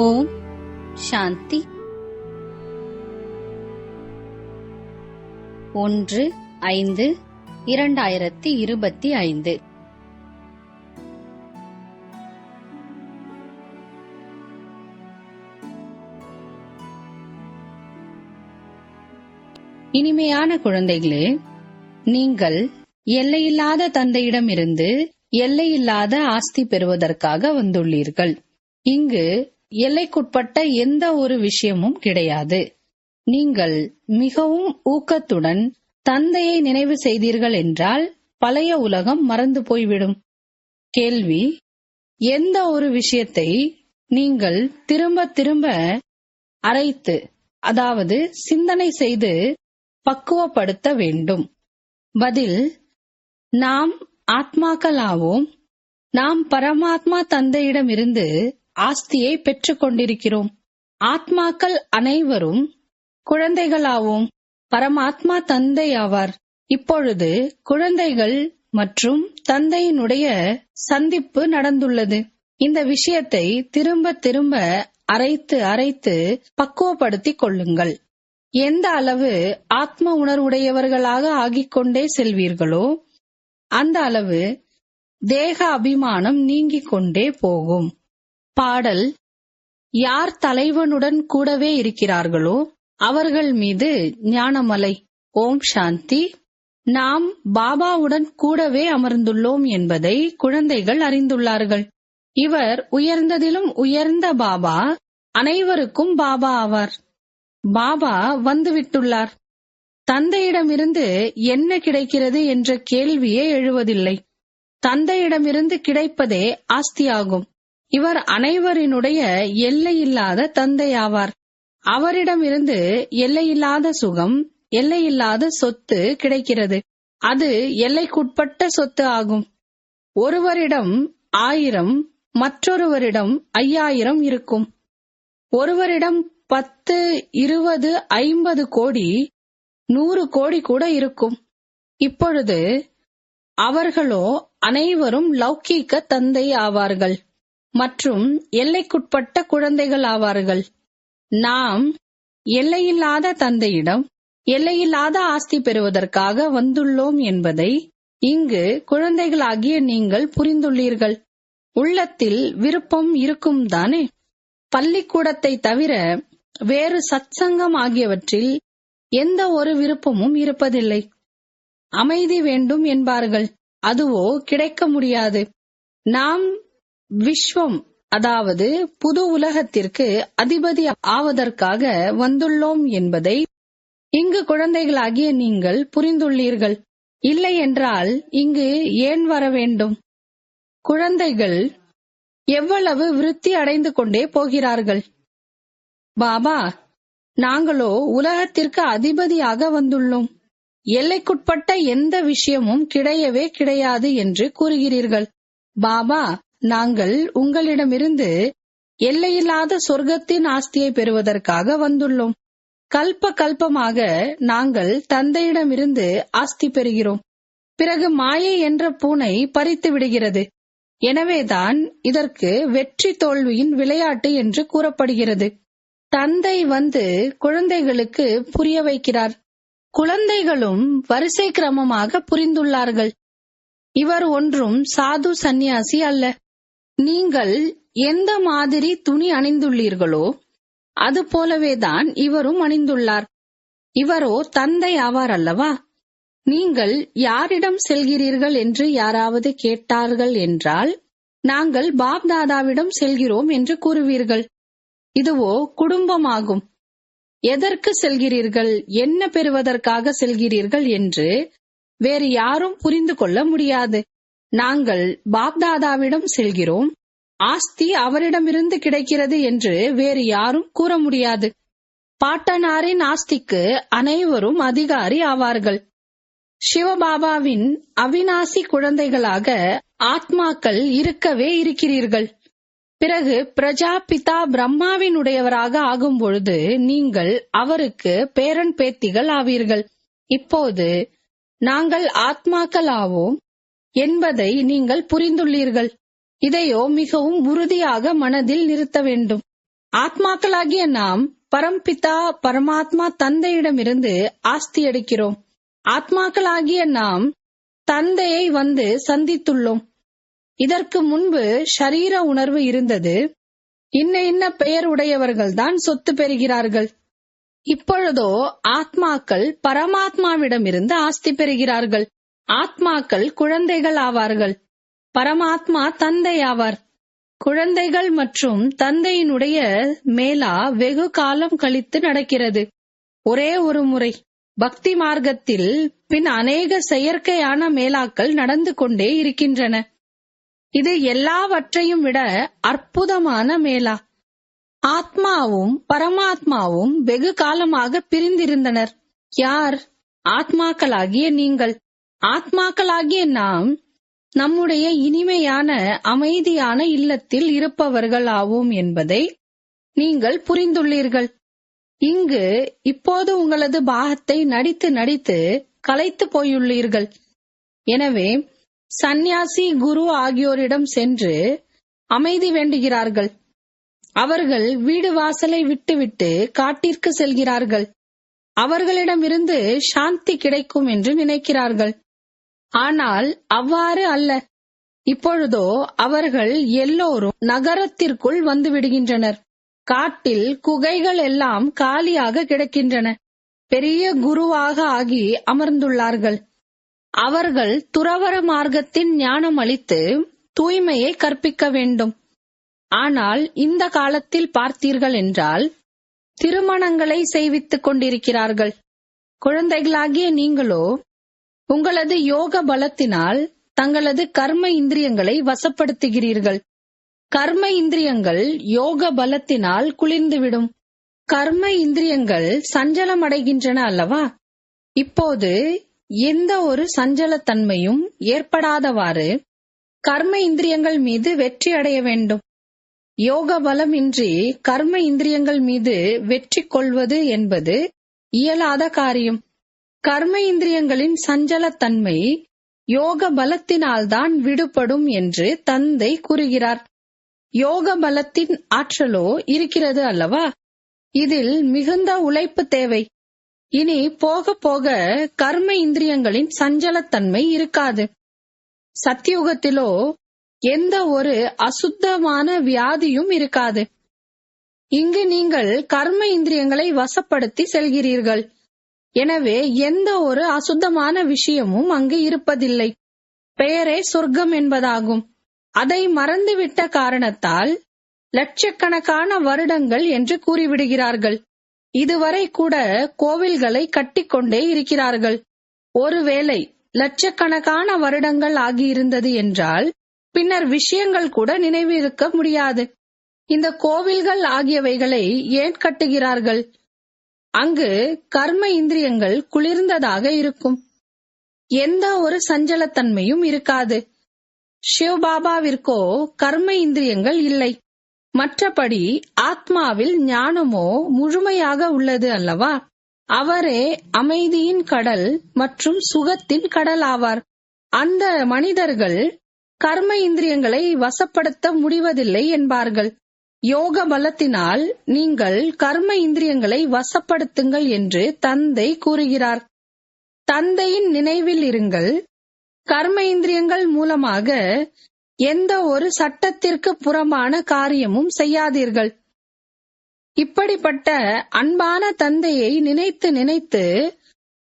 ஓம் சாந்தி. ஒன்று ஐந்து இரண்டாயிரத்தி இருபத்தி ஐந்து. இனிமையான குழந்தைகளே நீங்கள் எல்லையில்லாத தந்தையிடமிருந்து எல்லையில்லாத ஆஸ்தி பெறுவதற்காக வந்துள்ளீர்கள். இங்கு எல்லைக்குட்பட்ட எந்த ஒரு விஷயமும் கிடையாது. நீங்கள் மிகவும் ஊக்கத்துடன் தந்தையை நினைவு செய்தீர்கள் என்றால் பழைய உலகம் மறந்து போய்விடும். கேள்வி எந்த ஒரு விஷயத்தை நீங்கள் திரும்ப திரும்ப அரைத்து அதாவது சிந்தனை செய்து பக்குவப்படுத்த வேண்டும். பதில் நாம் ஆத்மாக்களாவோம். நாம் பரமாத்மா தந்தையிடமிருந்து ஆஸ்தியை பெற்றுக் கொண்டிருக்கிறோம் ஆத்மாக்கள் அனைவரும் குழந்தைகளாவோம். பரமாத்மா தந்தை ஆவார். இப்பொழுது குழந்தைகள் மற்றும் தந்தையினுடைய சந்திப்பு நடந்துள்ளது. இந்த விஷயத்தை திரும்ப திரும்ப அரைத்து அரைத்து பக்குவப்படுத்திக் கொள்ளுங்கள். எந்த அளவு ஆத்ம உணர்வுடையவர்களாக ஆகிக் கொண்டே செல்வீர்களோ அந்த அளவு தேக அபிமானம் நீங்கிக் கொண்டே போகும். பாடல் யார் தலைவனுடன் கூடவே இருக்கிறார்களோ அவர்கள் மீது ஞானமலை. ஓம் சாந்தி. நாம் பாபாவுடன் கூடவே அமர்ந்துள்ளோம் என்பதை குழந்தைகள் அறிந்துள்ளார்கள். இவர் உயர்ந்ததிலும் உயர்ந்த பாபா அனைவருக்கும் பாபா ஆவார். பாபா வந்துவிட்டுள்ளார். தந்தையிடமிருந்து என்ன கிடைக்கிறது என்ற கேள்வியே எழுவதில்லை. தந்தையிடமிருந்து கிடைப்பதே ஆஸ்தியாகும். இவர் அனைவரினுடைய எல்லையில்லாத தந்தை ஆவார் அவரிடமிருந்து எல்லையில்லாத சுகம் எல்லையில்லாத சொத்து கிடைக்கிறது. அது எல்லைக்குட்பட்ட சொத்து ஆகும். ஒருவரிடம் ஆயிரம் மற்றொருவரிடம் ஐயாயிரம் இருக்கும். ஒருவரிடம் பத்து இருபது ஐம்பது கோடி நூறு கோடி கூட இருக்கும். இப்பொழுது அவர்களோ அனைவரும் லௌகீக தந்தை ஆவார்கள். மற்றும் எல்லைக்குட்பட்ட குழந்தைகள் ஆவார்கள். நாம் எல்லையில்லாத தந்தையிடம் எல்லையில்லாத ஆஸ்தி பெறுவதற்காக வந்துள்ளோம் என்பதை இங்கு குழந்தைகளாகிய நீங்கள் புரிந்துள்ளீர்கள். உள்ளத்தில் விருப்பம் இருக்கும் தானே? பள்ளிக்கூடத்தை தவிர வேறு சத்சங்கம் ஆகியவற்றில் எந்த ஒரு விருப்பமும் இருப்பதில்லை. அமைதி வேண்டும் என்பார்கள். அதுவோ கிடைக்க முடியாது. நாம் விஸ்வம் அதாவது புது உலகத்திற்கு அதிபதி ஆவதற்காக வந்துள்ளோம் என்பதை இங்கு குழந்தைகளாகிய நீங்கள் புரிந்துள்ளீர்கள். இல்லை என்றால் இங்கு ஏன் வர வேண்டும்? குழந்தைகள் எவ்வளவு விருத்தி அடைந்து கொண்டே போகிறார்கள்? பாபா நாங்களோ உலகத்திற்கு அதிபதியாக வந்துள்ளோம். எல்லைக்குட்பட்ட எந்த விஷயமும் கிடையவே கிடையாது என்று கூறுகிறீர்கள். பாபா நாங்கள் உங்களிடமிருந்து எல்லையில்லாத சொர்க்கத்தின் ஆஸ்தியை பெறுவதற்காக வந்துள்ளோம். கல்ப கல்பமாக நாங்கள் தந்தையிடமிருந்து ஆஸ்தி பெறுகிறோம். பிறகு மாயை என்ற பூனை பறித்து விடுகிறது. எனவேதான் இதற்கு வெற்றி தோல்வியின் விளையாட்டு என்று கூறப்படுகிறது. தந்தை வந்து குழந்தைகளுக்கு புரிய வைக்கிறார். குழந்தைகளும் வரிசை கிரமமாக புரிந்துள்ளார்கள். இவர் ஒன்றும் சாது சந்நியாசி அல்ல. நீங்கள் எந்த மாதிரி துணி அணிந்துள்ளீர்களோ அது போலவேதான் இவரும் அணிந்துள்ளார். இவரோ தந்தை ஆவார் அல்லவா? நீங்கள் யாரிடம் செல்கிறீர்கள் என்று யாராவது கேட்டார்கள் என்றால் நாங்கள் பாப் தாதாவிடம் செல்கிறோம் என்று கூறுவீர்கள். இதுவோ குடும்பமாகும். எதற்கு செல்கிறீர்கள்? என்ன பெறுவதற்காக செல்கிறீர்கள் என்று வேறு யாரும் புரிந்து கொள்ள முடியாது. நாங்கள் பாப்தாதாவிடம் செல்கிறோம். ஆஸ்தி அவரிடமிருந்து கிடைக்கிறது என்று வேறு யாரும் கூற முடியாது. பாட்டனாரின் ஆஸ்திக்கு அனைவரும் அதிகாரி ஆவார்கள். சிவபாபாவின் அவிநாசி குழந்தைகளாக ஆத்மாக்கள் இருக்கவே இருக்கிறீர்கள். பிறகு பிரஜாபிதா பிரம்மாவினுடையவராக ஆகும் பொழுது நீங்கள் அவருக்கு பேரன் பேத்திகள் ஆவீர்கள். இப்போது நாங்கள் ஆத்மாக்கள் ஆவோம் என்பதை நீங்கள் புரிந்துள்ளீர்கள். இதையோ மிகவும் உறுதியாக மனதில் நிறுத்த வேண்டும். ஆத்மாக்களாகிய நாம் பரம்பிதா பரமாத்மா தந்தையிடமிருந்து ஆஸ்தி எடுக்கிறோம். ஆத்மாக்களாகிய நாம் தந்தையை வந்து சந்தித்துள்ளோம். இதற்கு முன்பு ஷரீர உணர்வு இருந்தது. இன்ன இன்ன பெயர் உடையவர்கள்தான் சொத்து பெறுகிறார்கள். இப்பொழுதோ ஆத்மாக்கள் பரமாத்மாவிடமிருந்து ஆஸ்தி பெறுகிறார்கள். ஆத்மாக்கள் குழந்தைகள் ஆவார்கள். பரமாத்மா தந்தை ஆவார். குழந்தைகள் மற்றும் தந்தையினுடைய மேலா வெகு காலம் கழித்து நடக்கிறது. ஒரே ஒரு முறை பக்தி மார்க்கத்தில் பின் அநேக செயற்கையான மேலாக்கள் நடந்து கொண்டே இருக்கின்றன. இது எல்லாவற்றையும் விட அற்புதமான மேலா. ஆத்மாவும் பரமாத்மாவும் வெகு காலமாக பிரிந்திருந்தனர். யார்? ஆத்மாக்களாகிய நீங்கள். ஆத்மாக்களாகிய நாம் நம்முடைய இனிமையான அமைதியான இல்லத்தில் இருப்பவர்கள் ஆவோம் என்பதை நீங்கள் புரிந்துள்ளீர்கள். இங்கு இப்போது உங்களது பாகத்தை நடித்து நடித்து கலைத்து போயுள்ளீர்கள். எனவே சந்நியாசி குரு ஆகியோரிடம் சென்று அமைதி வேண்டுகிறார்கள். அவர்கள் வீடு வாசலை விட்டுவிட்டு காட்டிற்கு செல்கிறார்கள். அவர்களிடமிருந்து சாந்தி கிடைக்கும் என்று நினைக்கிறார்கள். ஆனால் அவ்வாறு அல்ல. இப்பொழுதோ அவர்கள் எல்லோரும் நகரத்திற்குள் வந்து விடுகின்றனர். காட்டில் குகைகள் எல்லாம் காலியாக கிடக்கின்றன. பெரிய குருவாக ஆகி அமர்ந்துள்ளார்கள். அவர்கள் துறவர மார்க்கத்தின் ஞானம் அளித்து தூய்மையை கற்பிக்க வேண்டும். ஆனால் இந்த காலத்தில் பார்த்தீர்கள் என்றால் திருமணங்களை செய்வித்துக் கொண்டிருக்கிறார்கள். குழந்தைகளாகிய நீங்களோ உங்களது யோக பலத்தினால் தங்களது கர்ம இந்திரியங்களை வசப்படுத்துகிறீர்கள். கர்ம இந்திரியங்கள் யோக பலத்தினால் குளிர்ந்துவிடும். கர்ம இந்திரியங்கள் சஞ்சலமடைகின்றன அல்லவா? இப்போது எந்த ஒரு சஞ்சலத்தன்மையும் ஏற்படாதவாறு கர்ம இந்திரியங்கள் மீது வெற்றி அடைய வேண்டும். யோக பலமின்றி கர்ம இந்திரியங்கள் மீது வெற்றி கொள்வது என்பது இயலாத காரியம். கர்ம இந்திரியங்களின் சஞ்சலத்தன்மை யோக பலத்தினால்தான் விடுபடும் என்று தந்தை கூறுகிறார். யோக பலத்தின் ஆற்றலோ இருக்கிறது அல்லவா? இதில் மிகுந்த உழைப்பு தேவை. இனி போக போக கர்ம இந்திரியங்களின் சஞ்சலத்தன்மை இருக்காது. சத்தியுகத்திலோ எந்த ஒரு அசுத்தமான வியாதியும் இருக்காது. இங்கு நீங்கள் கர்ம இந்திரியங்களை வசப்படுத்தி செல்கிறீர்கள். எனவே எந்த ஒரு அசுத்தமான விஷயமும் அங்கு இருப்பதில்லை. பெயரே சொர்க்கம் என்பதாகும். அதை மறந்துவிட்ட காரணத்தால் லட்சக்கணக்கான வருடங்கள் என்று கூறிவிடுகிறார்கள். இதுவரை கூட கோவில்களை கட்டிக்கொண்டே இருக்கிறார்கள். ஒருவேளை லட்சக்கணக்கான வருடங்கள் ஆகியிருந்தது என்றால் பின்னர் விஷயங்கள் கூட நினைவிருக்க முடியாது. இந்த கோவில்கள் ஆகியவைகளை ஏன் கட்டுகிறார்கள்? அங்கு கர்ம இந்திரியங்கள் குளிர்ந்ததாக இருக்கும். எந்த ஒரு சஞ்சலத்தன்மையும் இருக்காது. சிவபாபாவிற்கோ கர்ம இந்திரியங்கள் இல்லை. மற்றபடி ஆத்மாவில் ஞானமோ முழுமையாக உள்ளது அல்லவா? அவரே அமைதியின் கடல் மற்றும் சுகத்தின் கடல் ஆவார். அந்த மனிதர்கள் கர்ம இந்திரியங்களை வசப்படுத்த முடிவதில்லை என்பார்கள். யோக பலத்தினால் நீங்கள் கர்ம இந்திரியங்களை வசப்படுத்துங்கள் என்று தந்தை கூறுகிறார். தந்தையின் நினைவில் இருங்கள். கர்ம இந்திரியங்கள் மூலமாக எந்த ஒரு சட்டத்திற்கு புறம்பான காரியமும் செய்யாதீர்கள். இப்படிப்பட்ட அன்பான தந்தையை நினைத்து நினைத்து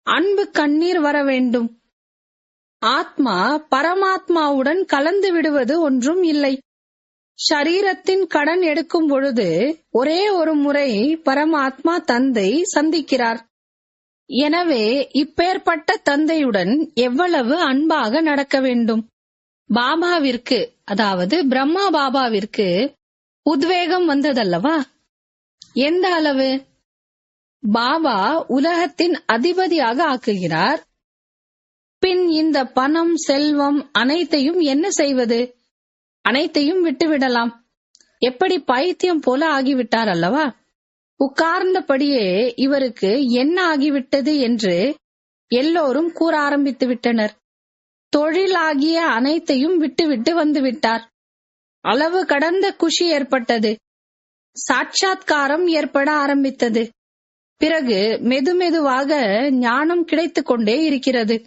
அன்பு கண்ணீர் வர வேண்டும். ஆத்மா பரமாத்மாவுடன் கலந்து விடுவது ஒன்றும் இல்லை. ஷரீரத்தின் கடன் எடுக்கும் பொழுது ஒரே ஒரு முறை பரமாத்மா தந்தை சந்திக்கிறார். எனவே இப்பேற்பட்ட தந்தையுடன் எவ்வளவு அன்பாக நடக்க வேண்டும்? பாபாவிற்கு அதாவது பிரம்மா பாபாவிற்கு உத்வேகம் வந்ததல்லவா? எந்த அளவு? பாபா உலகத்தின் அதிபதியாக ஆக்குகிறார். பின் இந்த பணம் செல்வம் அனைத்தையும் என்ன செய்வது? அனைத்தையும் விட்டுவிடலாம். எப்படி பைத்தியம் போல ஆகிவிட்டார் அல்லவா? உட்கார்ந்தபடியே இவருக்கு என்ன ஆகிவிட்டது என்று எல்லோரும் கூற ஆரம்பித்து விட்டனர். தொழிலாகிய அனைத்தையும் விட்டுவிட்டு வந்து விட்டார். அளவு கடந்த குஷி ஏற்பட்டது. சாட்சாத்காரம் ஏற்பட ஆரம்பித்தது. பிறகு மெதுமெதுவாக ஞானம் கிடைத்துக் கொண்டே இருக்கிறது.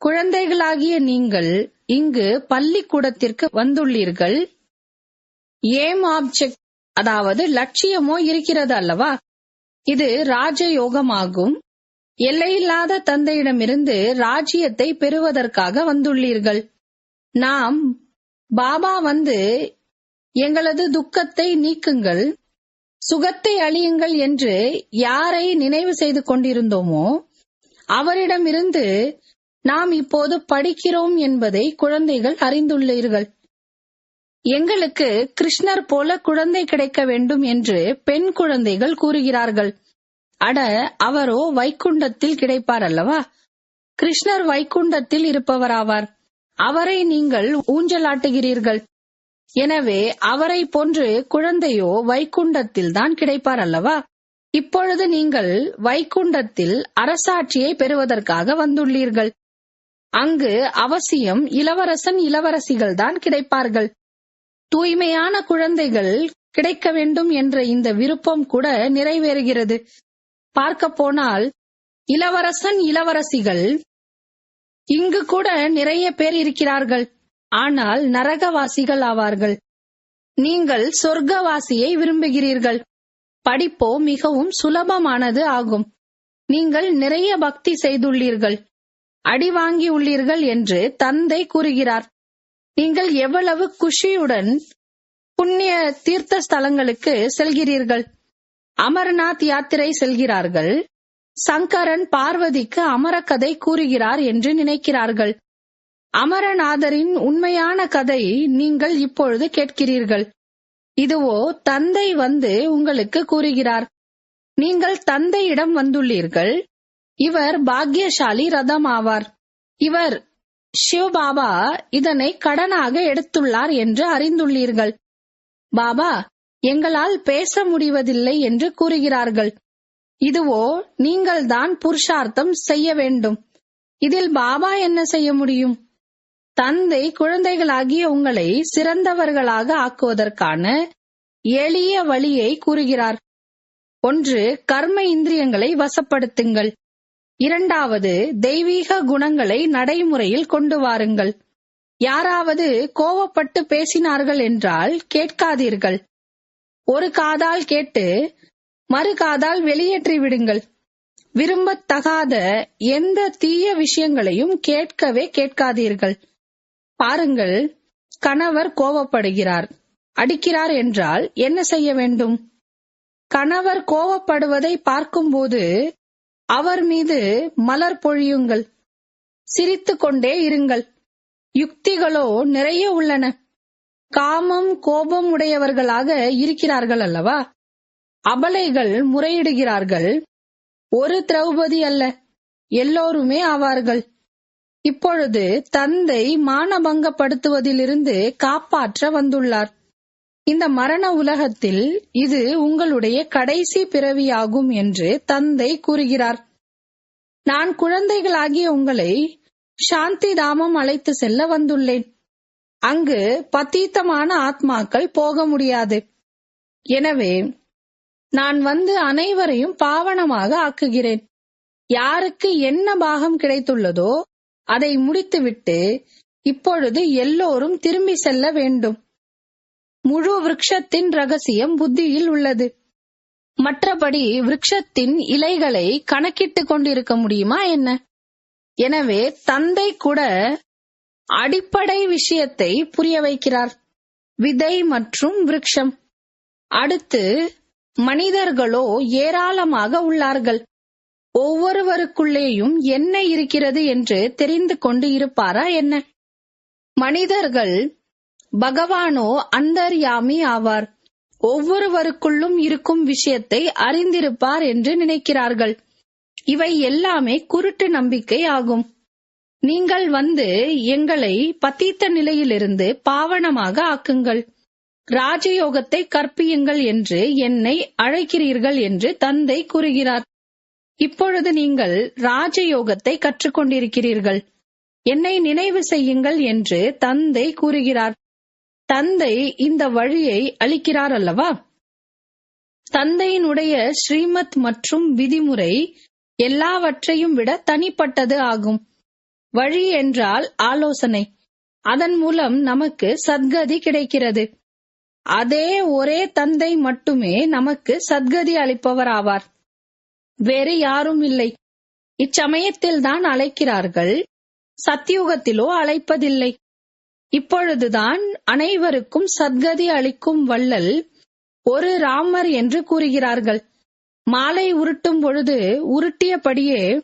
குழந்தைகளாகிய நீங்கள் இங்கு பள்ளிக்கூடத்திற்கு வந்துள்ளீர்கள். ஏம் ஆப்ஜெக்ட் அதாவது லட்சியமோ இருக்கிறது அல்லவா? இது ராஜயோகமாகும். எல்லையில்லாத தந்தையிடமிருந்து ராஜ்யத்தை பெறுவதற்காக வந்துள்ளீர்கள். நாம் பாபா வந்து எங்களது துக்கத்தை நீக்குங்கள். சுகத்தை அழியுங்கள் என்று யாரை நினைவு செய்து கொண்டிருந்தோமோ அவரிடமிருந்து நாம் இப்போது படிக்கிறோம் என்பதை குழந்தைகள் அறிந்துள்ளீர்கள். எங்களுக்கு கிருஷ்ணர் போல குழந்தை கிடைக்க வேண்டும் என்று பெண் குழந்தைகள் கூறுகிறார்கள். அட அவரோ வைக்குண்டத்தில் கிடைப்பார் அல்லவா? கிருஷ்ணர் வைக்குண்டத்தில் இருப்பவராவார். அவரை நீங்கள் ஊஞ்சலாட்டுகிறீர்கள். எனவே அவரை போன்று குழந்தையோ வைக்குண்டத்தில் தான் கிடைப்பார் அல்லவா? இப்பொழுது நீங்கள் வைக்குண்டத்தில் அரசாட்சியை பெறுவதற்காக வந்துள்ளீர்கள். அங்கு அவசியம் இளவரசன் இளவரசிகள் தான் கிடைப்பார்கள். தூய்மையான குழந்தைகள் கிடைக்க வேண்டும் என்ற இந்த விருப்பம் கூட நிறைவேறுகிறது. பார்க்க போனால் இளவரசன் இளவரசிகள் இங்கு கூட நிறைய பேர் இருக்கிறார்கள். ஆனால் நரகவாசிகள் ஆவார்கள். நீங்கள் சொர்க்கவாசியை விரும்புகிறீர்கள். படிப்போ மிகவும் சுலபமானது ஆகும். நீங்கள் நிறைய பக்தி செய்துள்ளீர்கள். அடி வாங்கியுள்ளீர்கள் என்று தந்தை கூறுகிறார். நீங்கள் எவ்வளவு குஷியுடன் புண்ணிய தீர்த்த ஸ்தலங்களுக்கு செல்கிறீர்கள்? அமர்நாத் யாத்திரை செல்கிறார்கள். சங்கரன் பார்வதிக்கு அமரக்கதை கூறுகிறார் என்று நினைக்கிறார்கள். அமரநாதரின் உண்மையான கதை நீங்கள் இப்பொழுது கேட்கிறீர்கள். இதுவோ தந்தை வந்து உங்களுக்கு கூறுகிறார். நீங்கள் தந்தையிடம் வந்துள்ளீர்கள். இவர் பாக்யசாலி ரதம் ஆவார் இவர் சிவபாபா இதனை கடனாக எடுத்துள்ளார் என்று அறிந்துள்ளீர்கள். பாபா எங்களால் பேச முடிவதில்லை என்று கூறுகிறார்கள். இதுவோ நீங்கள்தான் புருஷார்த்தம் செய்ய வேண்டும். இதில் பாபா என்ன செய்ய முடியும்? தந்தை குழந்தைகளாகிய உங்களை சிறந்தவர்களாக ஆக்குவதற்கான எளிய வழியை கூறுகிறார். ஒன்று கர்ம இந்திரியங்களை வசப்படுத்துங்கள். இரண்டாவது தெய்வீக குணங்களை நடைமுறையில் கொண்டு வாருங்கள். யாராவது கோவப்பட்டு பேசினார்கள் என்றால் கேட்காதீர்கள். ஒரு காதால் கேட்டு மறு காதால் வெளியேற்றி விடுங்கள். விரும்பத்தகாத எந்த தீய விஷயங்களையும் கேட்கவே கேட்காதீர்கள். பாருங்கள் கணவர் கோவப்படுகிறார். அடிக்கிறார் என்றால் என்ன செய்ய வேண்டும்? கணவர் கோவப்படுவதை பார்க்கும்போது அவர் மீது மலர் பொழியுங்கள். சிரித்து கொண்டே இருங்கள். யுக்திகளோ நிறைய உள்ளன. காமம் கோபம் உடையவர்களாக இருக்கிறார்கள் அல்லவா? அபலைகள் முறையிடுகிறார்கள். ஒரு திரௌபதி அல்ல. எல்லோருமே ஆவார்கள். இப்பொழுது தந்தை மானபங்கப்படுத்துவதிலிருந்து காப்பாற்ற வந்துள்ளார். இந்த மரண உலகத்தில் இது உங்களுடைய கடைசி பிறவியாகும் என்று தந்தை கூறுகிறார். நான் குழந்தைகளாகிய உங்களை சாந்தி தாமம் அழைத்து செல்ல வந்துள்ளேன். அங்கு பத்தீத்தமான ஆத்மாக்கள் போக முடியாது. எனவே நான் வந்து அனைவரையும் பாவனமாக ஆக்குகிறேன். யாருக்கு என்ன பாகம் கிடைத்துள்ளதோ அதை முடித்துவிட்டு இப்பொழுது எல்லோரும் திரும்பி செல்ல வேண்டும். முழு விருட்சத்தின் ரகசியம் புத்தியில் உள்ளது. மற்றபடி விருட்சத்தின் இலைகளை கணக்கிட்டு கொண்டிருக்க முடியுமா என்ன? எனவே தந்தை கூட அடிப்படை விஷயத்தை புரிய வைக்கிறார். விதை மற்றும் விருட்சம் அடுத்து மனிதர்களோ ஏராளமாக உள்ளார்கள். ஒவ்வொருவருக்குள்ளேயும் என்ன இருக்கிறது என்று தெரிந்து கொண்டு இருப்பாரா என்ன? மனிதர்கள் பகவானோ அந்தர்யாமி ஆவார். ஒவ்வொருவருக்குள்ளும் இருக்கும் விஷயத்தை அறிந்திருப்பார் என்று நினைக்கிறார்கள். இவை எல்லாமே குருட்டு நம்பிக்கை ஆகும். நீங்கள் வந்து எங்களை பத்தீத்த நிலையிலிருந்து பாவனமாக ஆக்குங்கள். ராஜயோகத்தை கற்பியுங்கள் என்று என்னை அழைக்கிறீர்கள் என்று தந்தை கூறுகிறார். இப்பொழுது நீங்கள் ராஜயோகத்தை கற்றுக்கொண்டிருக்கிறீர்கள். என்னை நினைவு செய்யுங்கள் என்று தந்தை கூறுகிறார். தந்தை இந்த வழியை அளிக்கிறார் அல்லவா தந்தையினுடைய ஸ்ரீமத் மற்றும் விதிமுறை எல்லாவற்றையும் விட தனிப்பட்டது ஆகும். வழி என்றால் ஆலோசனை. அதன் மூலம் நமக்கு சத்கதி கிடைக்கிறது. அதே ஒரே தந்தை மட்டுமே நமக்கு சத்கதி அளிப்பவர் ஆவார் வேறு யாரும் இல்லை. இச்சமயத்தில் தான் அழைக்கிறார்கள். சத்தியுகத்திலோ அழைப்பதில்லை. இப்பொழுதுதான் அனைவருக்கும் சத்கதி அளிக்கும் வள்ளல் ஒரு ராமர் என்று கூறுகிறார்கள். மாலை உருட்டும் பொழுது உருட்டியபடியே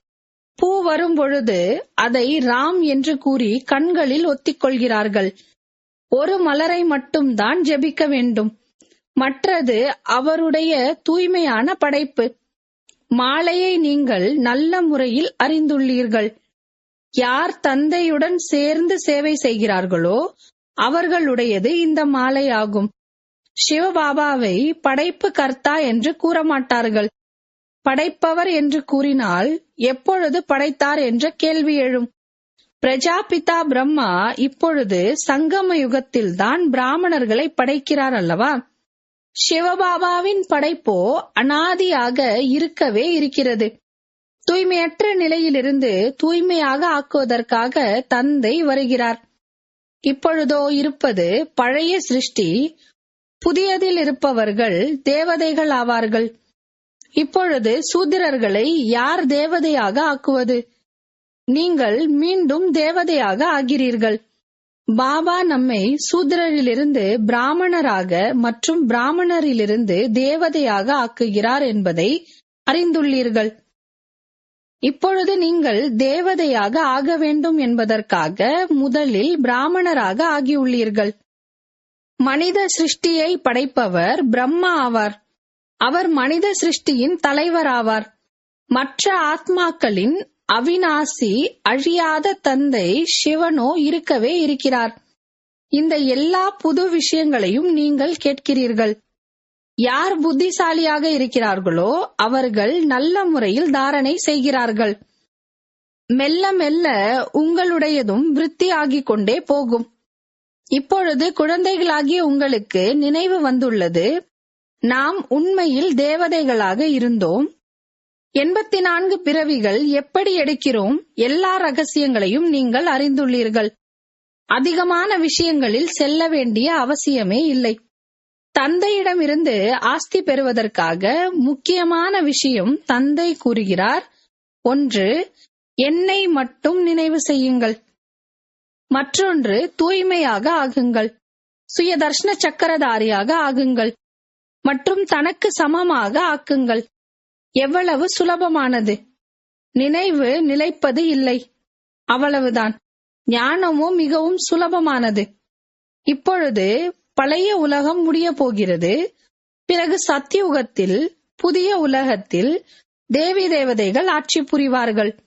பூ வரும் பொழுது அதை ராம் என்று கூறி கண்களில் ஒத்திக்கொள்கிறார்கள். ஒரு மலரை மட்டும்தான் ஜெபிக்க வேண்டும். மற்றது அவருடைய தூய்மையான படைப்பு. மாலையை நீங்கள் நல்ல முறையில் அறிந்துள்ளீர்கள். யார் தந்தையுடன் சேர்ந்து சேவை செய்கிறார்களோ அவர்களுடையது இந்த மாலை ஆகும் சிவபாபாவை படைப்பு கர்த்தா என்று கூற மாட்டார்கள் படைப்பவர் என்று கூறினால் எப்பொழுது படைத்தார் என்ற கேள்வி எழும். பிரஜாபிதா பிரம்மா இப்பொழுது சங்கம யுகத்தில்தான் பிராமணர்களை படைக்கிறார் அல்லவா? சிவபாபாவின் படைப்போ அனாதியாக இருக்கவே இருக்கிறது. தூய்மையற்ற நிலையிலிருந்து தூய்மையாக ஆக்குவதற்காக தந்தை வருகிறார். இப்பொழுதோ இருப்பது பழைய சிருஷ்டி புதியதில் இருப்பவர்கள் தேவதைகள் ஆவார்கள். இப்பொழுது சூத்திரர்களை யார் தேவதையாக ஆக்குவது? நீங்கள் மீண்டும் தேவதையாக ஆகிறீர்கள். பாபா நம்மை சூத்திரரிலிருந்து பிராமணராக மற்றும் பிராமணரிலிருந்து தேவதையாக ஆக்குகிறார் என்பதை அறிந்துள்ளீர்கள். இப்பொழுது நீங்கள் தேவதையாக ஆக வேண்டும் என்பதற்காக முதலில் பிராமணராக ஆகியுள்ளீர்கள். மனித சிருஷ்டியை படைப்பவர் பிரம்மா ஆவார். அவர் மனித சிருஷ்டியின் தலைவர் ஆவார். மற்ற ஆத்மாக்களின் அவிநாசி அழியாத தந்தை சிவனோ இருக்கவே இருக்கிறார். இந்த எல்லா புது விஷயங்களையும் நீங்கள் கேட்கிறீர்கள். யார் புத்திசாலியாக இருக்கிறார்களோ அவர்கள் நல்ல முறையில் தாரணை செய்கிறார்கள். மெல்ல மெல்ல உங்களுடையதும் விருத்தி ஆகிக் கொண்டே போகும். இப்பொழுது குழந்தைகளாகிய உங்களுக்கு நினைவு வந்துள்ளது. நாம் உண்மையில் தேவதைகளாக இருந்தோம். எண்பத்தி நான்கு பிறவிகள் எப்படி எடுக்கிறோம்? எல்லா ரகசியங்களையும் நீங்கள் அறிந்துள்ளீர்கள். அதிகமான விஷயங்களில் செல்ல வேண்டிய அவசியமே இல்லை. தந்தையிடமிருந்து ஆஸ்தி பெறுவதற்காக முக்கியமான விஷயம் தந்தை கூறுகிறார். ஒன்று என்னை மட்டும் நினைவு செய்யுங்கள். மற்றொன்று தூய்மையாக ஆகுங்கள். சுயதர்ஷன சக்கரதாரியாக ஆகுங்கள். மற்றும் தனக்கு சமமாக ஆக்குங்கள். எவ்வளவு சுலபமானது. நினைவு நிலைப்பது இல்லை. அவ்வளவுதான். ஞானமும் மிகவும் சுலபமானது. இப்பொழுது பழைய உலகம் முடிய போகிறது. பிறகு சத்தியுகத்தில் புதிய உலகத்தில் தேவி தேவதைகள் ஆட்சி புரிவார்கள்.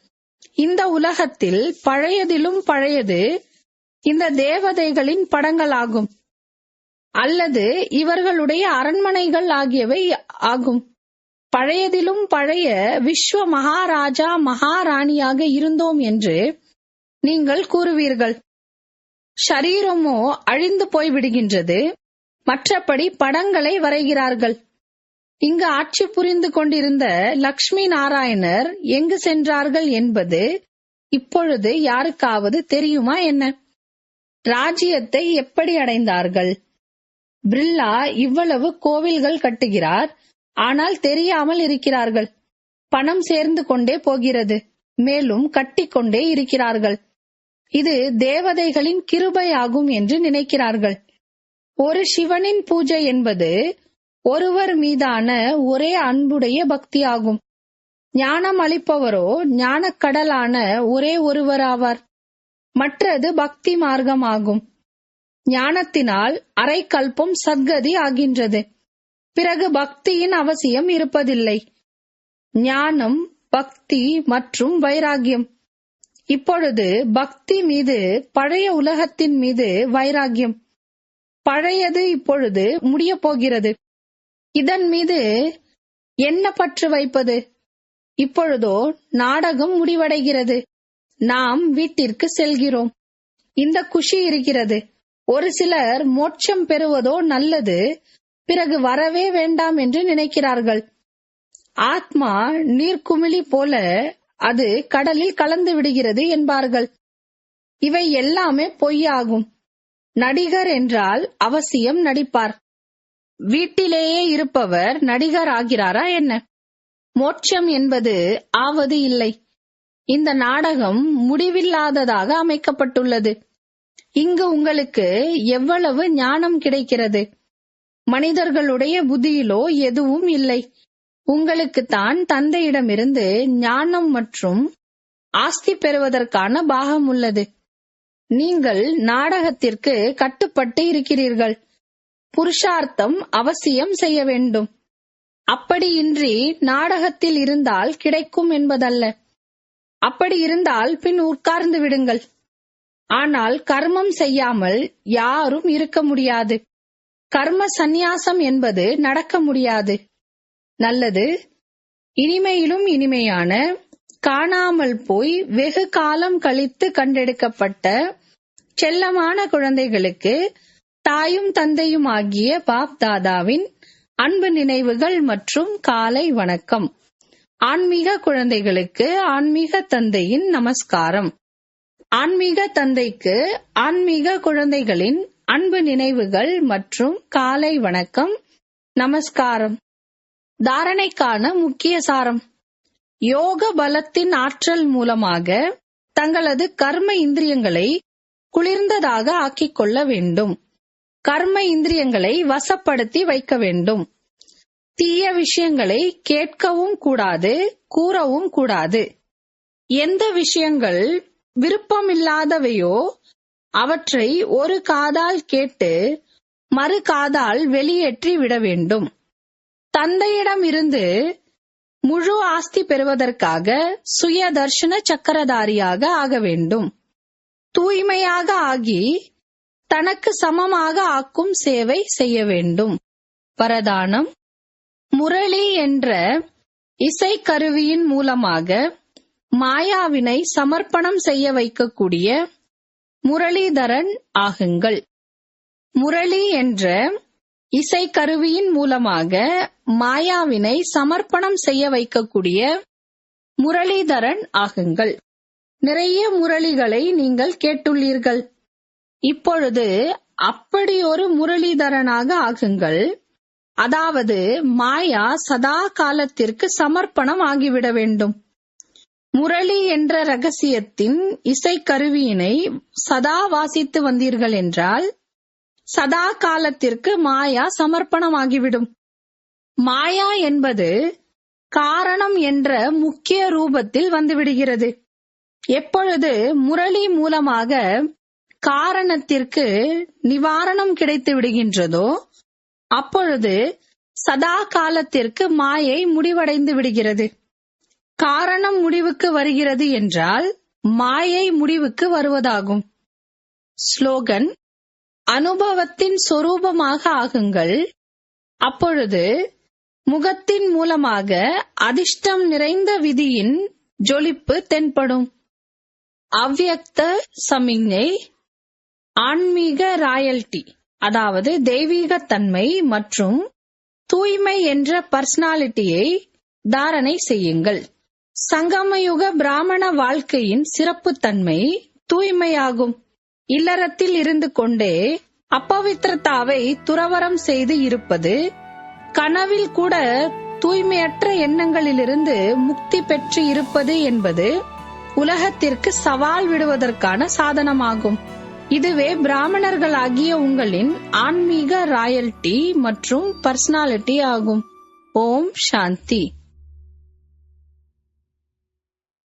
இந்த உலகத்தில் பழையதிலும் பழையது இந்த தேவதைகளின் படங்களாகும். அல்லது இவர்களுடைய அரண்மனைகள் ஆகியவை ஆகும். பழையதிலும் பழைய விஸ்வ மகாராஜா மகாராணியாக இருந்தோம் என்று நீங்கள் கூறுவீர்கள். ஷரீரமோ அழிந்து போய் விடுகின்றது மற்றபடி படங்களை வரைகிறார்கள். இங்கு ஆட்சி புரிந்து கொண்டிருந்த லக்ஷ்மி நாராயணர் எங்கு சென்றார்கள் என்பது இப்பொழுது யாருக்காவது தெரியுமா என்ன? ராஜ்யத்தை எப்படி அடைந்தார்கள்? பிர்லா இவ்வளவு கோவில்கள் கட்டுகிறார் ஆனால் தெரியாமல் இருக்கிறார்கள். பணம் சேர்ந்து கொண்டே போகிறது மேலும் கட்டிக்கொண்டே இருக்கிறார்கள். இது தேவதைகளின் கிருபையாகும் என்று நினைக்கிறார்கள். ஒரு சிவனின் பூஜை என்பது ஒருவர் மீதான ஒரே அன்புடைய பக்தியாகும். ஞானம் அளிப்பவரோ ஞானக்கடலான ஒரே ஒருவராவார். மற்றது பக்தி மார்க்கமாகும். ஞானத்தினால் அரை கல்பம் சத்கதி ஆகின்றது. பிறகு பக்தியின் அவசியம் இருப்பதில்லை. ஞானம் பக்தி மற்றும் வைராகியம். இப்பொழுது பக்தி மீது பழைய உலகத்தின் மீது வைராகியம் பழையது இப்பொழுது முடிய போகிறது. இதன் மீது என்ன பற்று வைப்பது? இப்பொழுதோ நாடகம் முடிவடைகிறது. நாம் வீட்டிற்கு செல்கிறோம். இந்த குஷி இருக்கிறது. ஒரு சிலர் மோட்சம் பெறுவதோ நல்லது பிறகு வரவே வேண்டாம் என்று நினைக்கிறார்கள். ஆத்மா நீர்க்குமிழி போல அது கடலில் கலந்து விடுகிறது என்பார்கள். இவை எல்லாமே பொய்யாகும். நடிகர் என்றால் அவசியம் நடிப்பார். வீட்டிலேயே இருப்பவர் நடிகர் ஆகிறாரா என்ன? மோட்சம் என்பது ஆவது இல்லை. இந்த நாடகம் முடிவில்லாததாக அமைக்கப்பட்டுள்ளது. இங்கு உங்களுக்கு எவ்வளவு ஞானம் கிடைக்கிறது? மனிதர்களுடைய புத்தியிலோ எதுவும் இல்லை. உங்களுக்கு தான் தந்தையிடமிருந்து ஞானம் மற்றும் ஆஸ்தி பெறுவதற்கான பாகம் உள்ளது. நீங்கள் நாடகத்திற்கு கட்டுப்பட்டு இருக்கிறீர்கள். புருஷார்த்தம் அவசியம் செய்ய வேண்டும். அப்படியின்றி நாடகத்தில் இருந்தால் கிடைக்கும் என்பதல்ல. அப்படி இருந்தால் பின் உட்கார்ந்து விடுங்கள். ஆனால் கர்மம் செய்யாமல் யாரும் இருக்க முடியாது. கர்ம சந்நியாசம் என்பது நடக்க முடியாது. நல்லது. இனிமையிலும் இனிமையான காணாமல் போய் வெகு காலம் கழித்து கண்டெடுக்கப்பட்ட செல்லமான குழந்தைகளுக்கு தாயும் தந்தையும் ஆகிய பாப் தாதாவின் அன்பு நினைவுகள் மற்றும் காலை வணக்கம். ஆன்மீக குழந்தைகளுக்கு ஆன்மீக தந்தையின் நமஸ்காரம். ஆன்மீக தந்தைக்கு ஆன்மீக குழந்தைகளின் அன்பு நினைவுகள் மற்றும் காலை வணக்கம். நமஸ்காரம். தாரணைக்கான முக்கிய சாரம். யோக பலத்தின் ஆற்றல் மூலமாக தங்களது கர்ம இந்திரியங்களை குளிர்ந்ததாக ஆக்கிக் கொள்ள வேண்டும். கர்ம இந்திரியங்களை வசப்படுத்தி வைக்க வேண்டும். தீய விஷயங்களை கேட்கவும் கூடாது கூறவும் கூடாது. எந்த விஷயங்கள் விருப்பமில்லாதவையோ அவற்றை ஒரு காதால் கேட்டு மறு காதால் வெளியேற்றி விட வேண்டும். தந்தையிடம் இருந்து முழு ஆஸ்தி பெறுவதற்காக சுயதர்ஷன சக்கரதாரியாக ஆக வேண்டும். தூய்மையாக ஆகி தனக்கு சமமாக ஆக்கும் சேவை செய்ய வேண்டும். வரதானம் முரளி என்ற இசைக்கருவியின் மூலமாக மாயாவினை சமர்ப்பணம் செய்ய வைக்கக்கூடிய முரளிதரன் ஆகுங்கள். முரளி என்ற இசைக்கருவியின் மூலமாக மாயாவினை சமர்ப்பணம் செய்ய வைக்கக்கூடிய முரளிதரன் ஆகுங்கள். நிறைய முரளிகளை நீங்கள் கேட்டுள்ளீர்கள். இப்பொழுது அப்படி ஒரு முரளிதரனாக ஆகுங்கள். அதாவது மாயா சதா காலத்திற்கு சமர்ப்பணம் ஆகிவிட வேண்டும். முரளி என்ற ரகசியத்தின் இசைக்கருவியினை சதா வாசித்து வந்தீர்கள் என்றால் சதா காலத்திற்கு மாயா சமர்ப்பணமாகிவிடும் மாயா என்பது காரணம் என்ற முக்கிய ரூபத்தில் வந்துவிடுகிறது. எப்பொழுது முரளி மூலமாக காரணத்திற்கு நிவாரணம் கிடைத்து விடுகின்றதோ அப்பொழுது சதா காலத்திற்கு மாயை முடிவடைந்து விடுகிறது. காரணம் முடிவுக்கு வருகிறது என்றால் மாயை முடிவுக்கு வருவதாகும். ஸ்லோகன் அனுபவத்தின் சொரூபமாக ஆகுங்கள். அப்பொழுது முகத்தின் மூலமாக அதிர்ஷ்டம் நிறைந்த விதியின் ஜொலிப்பு தென்படும். அவ்வியக்த சமிக்ஞை ஆன்மீக ராயல்டி அதாவது தெய்வீகத்தன்மை மற்றும் தூய்மை என்ற பர்சனாலிட்டியை தாரணை செய்யுங்கள். சங்கமயுக பிராமண வாழ்க்கையின் சிறப்புத்தன்மை தூய்மையாகும். இல்லறத்தில் இருந்து கொண்டே அப்பவித்திரத்தாவை துறவரம் செய்து இருப்பது கனவில் கூட தூய்மையற்ற எண்ணங்களிலிருந்து முக்தி பெற்று இருப்பது என்பது உலகத்திற்கு சவால் விடுவதற்கான சாதனமாகும். இதுவே பிராமணர்களாகிய உங்களின் ஆன்மீக ராயல்டி மற்றும் பர்சனாலிட்டி ஆகும். ஓம் சாந்தி.